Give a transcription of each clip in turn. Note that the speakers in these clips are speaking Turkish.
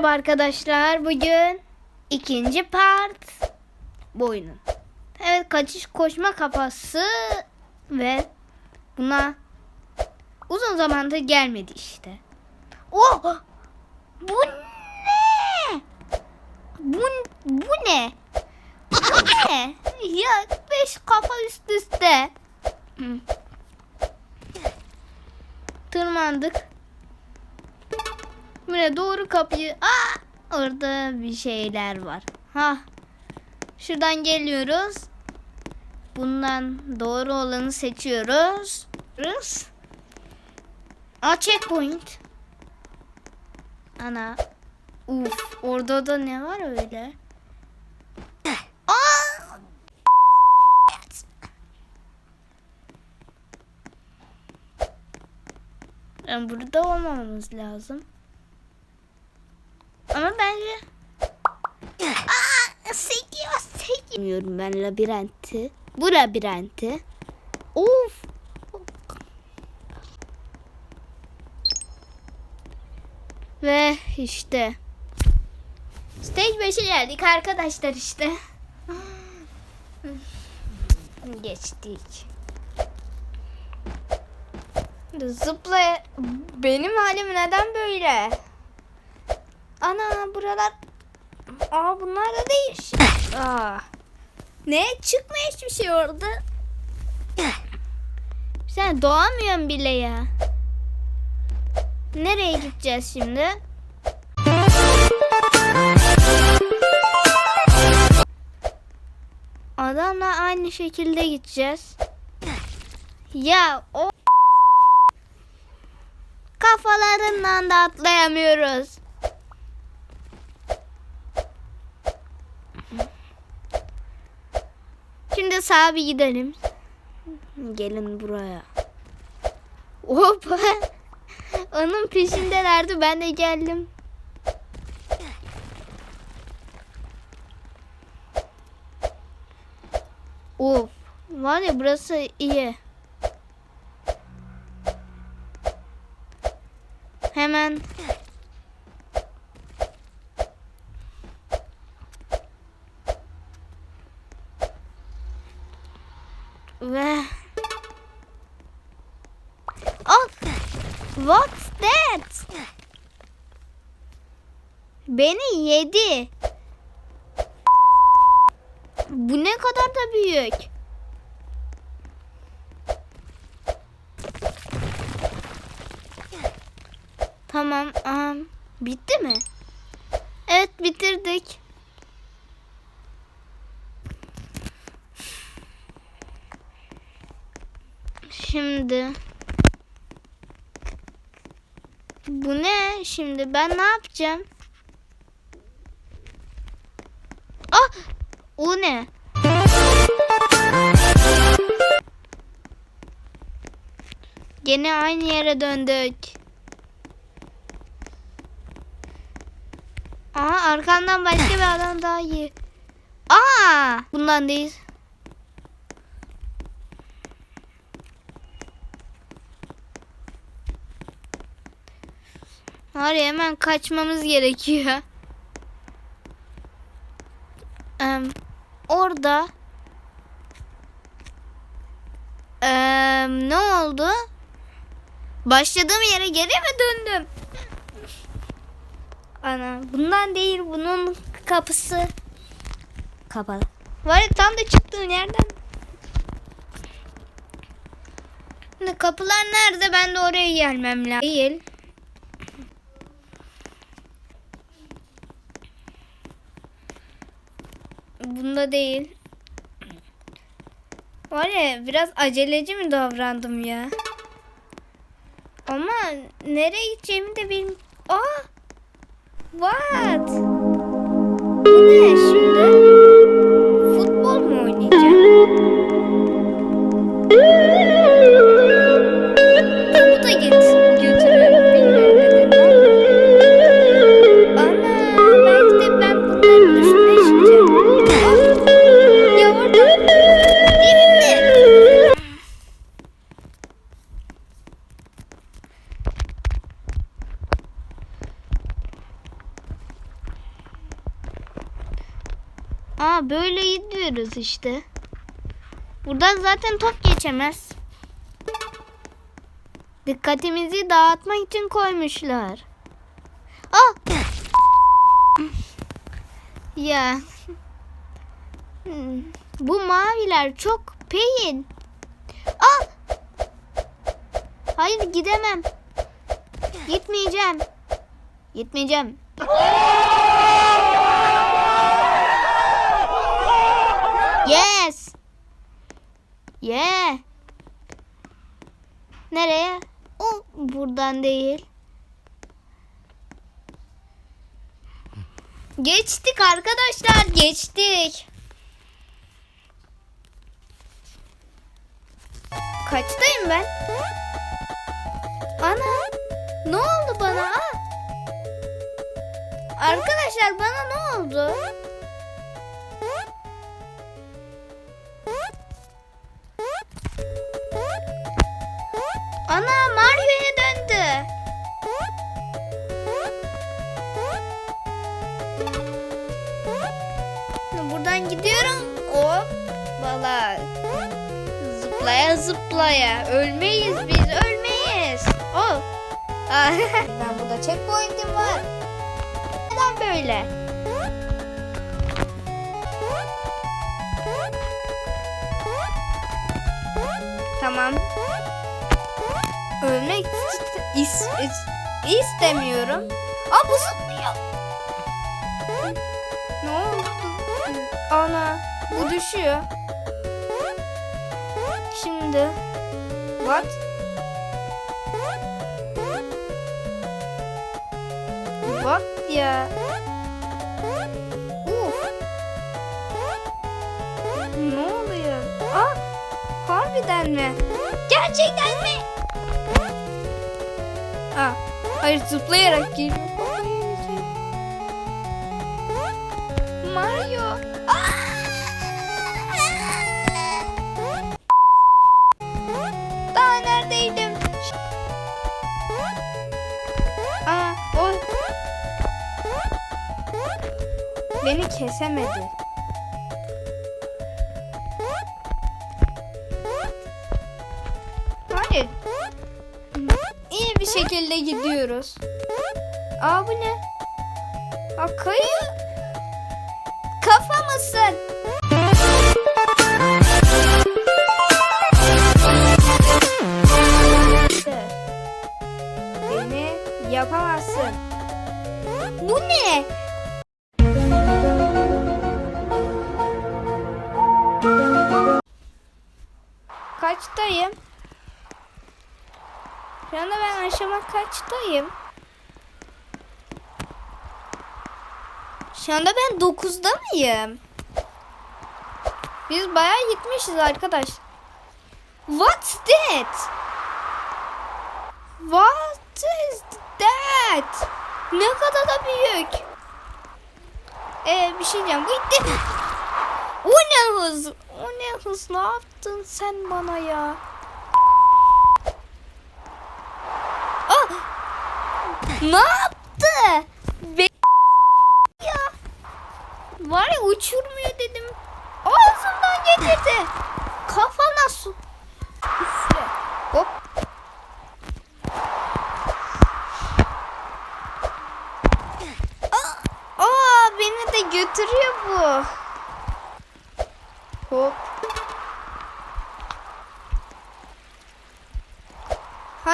Merhaba arkadaşlar. Bugün ikinci part bu. Evet kaçış koşma kafası ve buna uzun zamandır gelmedi işte. Oh! Bu ne? Bu, bu ne? Bu ne? Ya beş kafa üst üste. Tırmandık. Böyle doğru kapıyı. Aa! Orada bir şeyler var. Ha. Şuradan geliyoruz. Bundan doğru olanı seçiyoruz. Rız. Aa checkpoint. Ana. Uf, orada da ne var öyle? Aa! Yani burada olmamamız lazım. Bence... Aa, sekiyor, sekiyor. Bilmiyorum ben labirenti. Bu labirenti. Of. Ve işte. Stage 5'e geldik arkadaşlar işte. Geçtik. Zıpla. Benim halim neden böyle? Ana buralar. Aa bunlar da değil. Aa. Ne? Çıkmıyor hiçbir şey orada. Sen doğamıyorsun bile ya. Nereye gideceğiz şimdi? Adamla aynı şekilde gideceğiz. Ya o kafalarından da atlayamıyoruz. Şimdi sağa bir gidelim. Gelin buraya. Hoppa. Onun peşindelerdi ben de geldim. Of. Var ya burası iyi. Hemen what's that? Beni yedi. Bu ne kadar da büyük. Tamam, um, bitti mi? Evet, bitirdik. Şimdi bu ne şimdi ben ne yapacağım? Ah o ne? Gene aynı yere döndük. Aa arkamdan başka bir adam daha iyi. Aa bundan değil. Var ya hemen kaçmamız gerekiyor. Ee, orada ee, ne oldu? Başladığım yere geri mi döndüm? Ana bundan değil bunun kapısı kapalı. Var ya tam da çıktığın yerden. Şimdi kapılar nerede? Ben de oraya gelmem lazım. Değil. Bunda değil. Var ya biraz aceleci mi davrandım ya? Ama nereye gideceğimi de bilmiyorum. Aa! What? Bu ne şimdi? Gidiyoruz işte. Buradan zaten top geçemez. Dikkatimizi dağıtmak için koymuşlar. Aa! ya. Bu maviler çok peyin. Aa! Hayır gidemem. Gitmeyeceğim. Gitmeyeceğim. Yes. Yeah. Nereye? O buradan değil. Geçtik arkadaşlar, geçtik. Kaçtayım ben? Ana, ne oldu bana? Arkadaşlar bana ne oldu? Zıplaya zıplaya. Ölmeyiz biz ölmeyiz. Oh. Ben burada checkpoint'im var. Neden böyle? Tamam. Ölmek is- is- istemiyorum. Aa bu zıplıyor. Ne oldu? Ana bu düşüyor. Şimdi what? What ya? Uf. Ne oluyor? Aa, harbiden mi? Gerçekten mi? Aa, hayır zıplayarak geliyor. Mario. Aa! Beni kesemedi. Hayır. İyi bir şekilde gidiyoruz. Aa bu ne? Aa kayı. Kafa mısın? Beni yapamazsın. Bu ne? Aşama kaçtayım? Şu anda ben 9'da mıyım? Biz bayağı gitmişiz arkadaş. What's that? What is that? Ne kadar da büyük. Ee, bir şey diyeceğim. Gitti. O ne hız? O ne hız? Ne yaptın sen bana ya? Ah! Ne yaptı? Be ya. Var ya uçurmuyor dedim. Ağzından getirdi. Kafana su. Üfle. Hop. Aa, beni de götürüyor bu. Hop.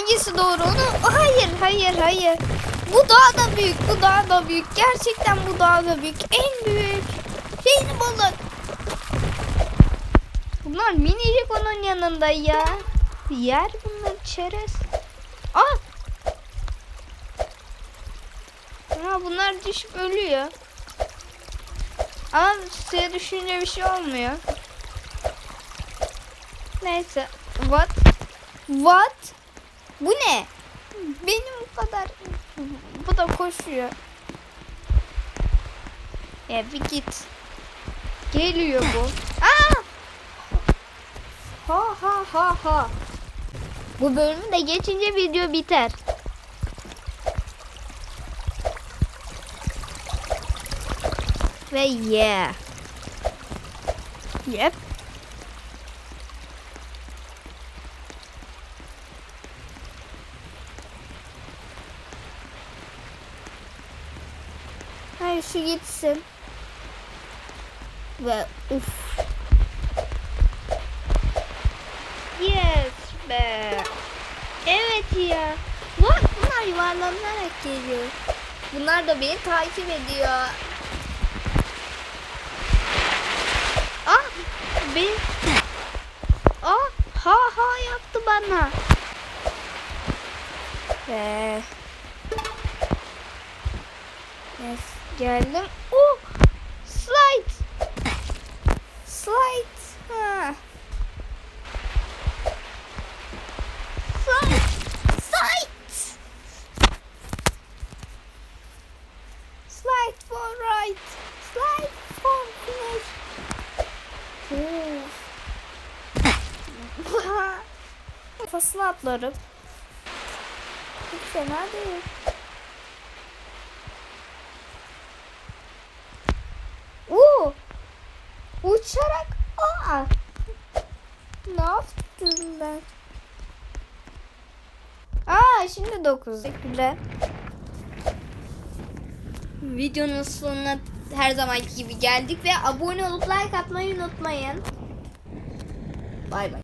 Hangisi doğru onu? Hayır, hayır, hayır. Bu daha da büyük, bu daha da büyük. Gerçekten bu daha da büyük. En büyük. Deniz balık. Bunlar minicik onun yanında ya. Yer bunlar çerez. Aa! Ama bunlar düşüp ölüyor. Ama suya düşünce bir şey olmuyor. Neyse. What? What? Bu ne? Benim bu kadar. Bu da koşuyor. Ya bir git. Geliyor bu. Aa! Ha ha ha ha. Bu bölümü de geçince video biter. Ve yeah. Yep. Hayır şu gitsin. Ve uf. Yes be. Evet ya. Bak bunlar yuvarlanarak geliyor. Bunlar da beni takip ediyor. Ah ben Ah ha ha yaptı bana. Ve geldim. Oh slide. Slide. Ha. Slide. Slide. Slide for right. Slide for finish. Kafasına atlarım. Hiç fena değil. Uçarak aa! Ne yaptım ben? Aa şimdi 9. Güzel. Videonun sonuna her zamanki gibi geldik ve abone olup like atmayı unutmayın. Bay bay.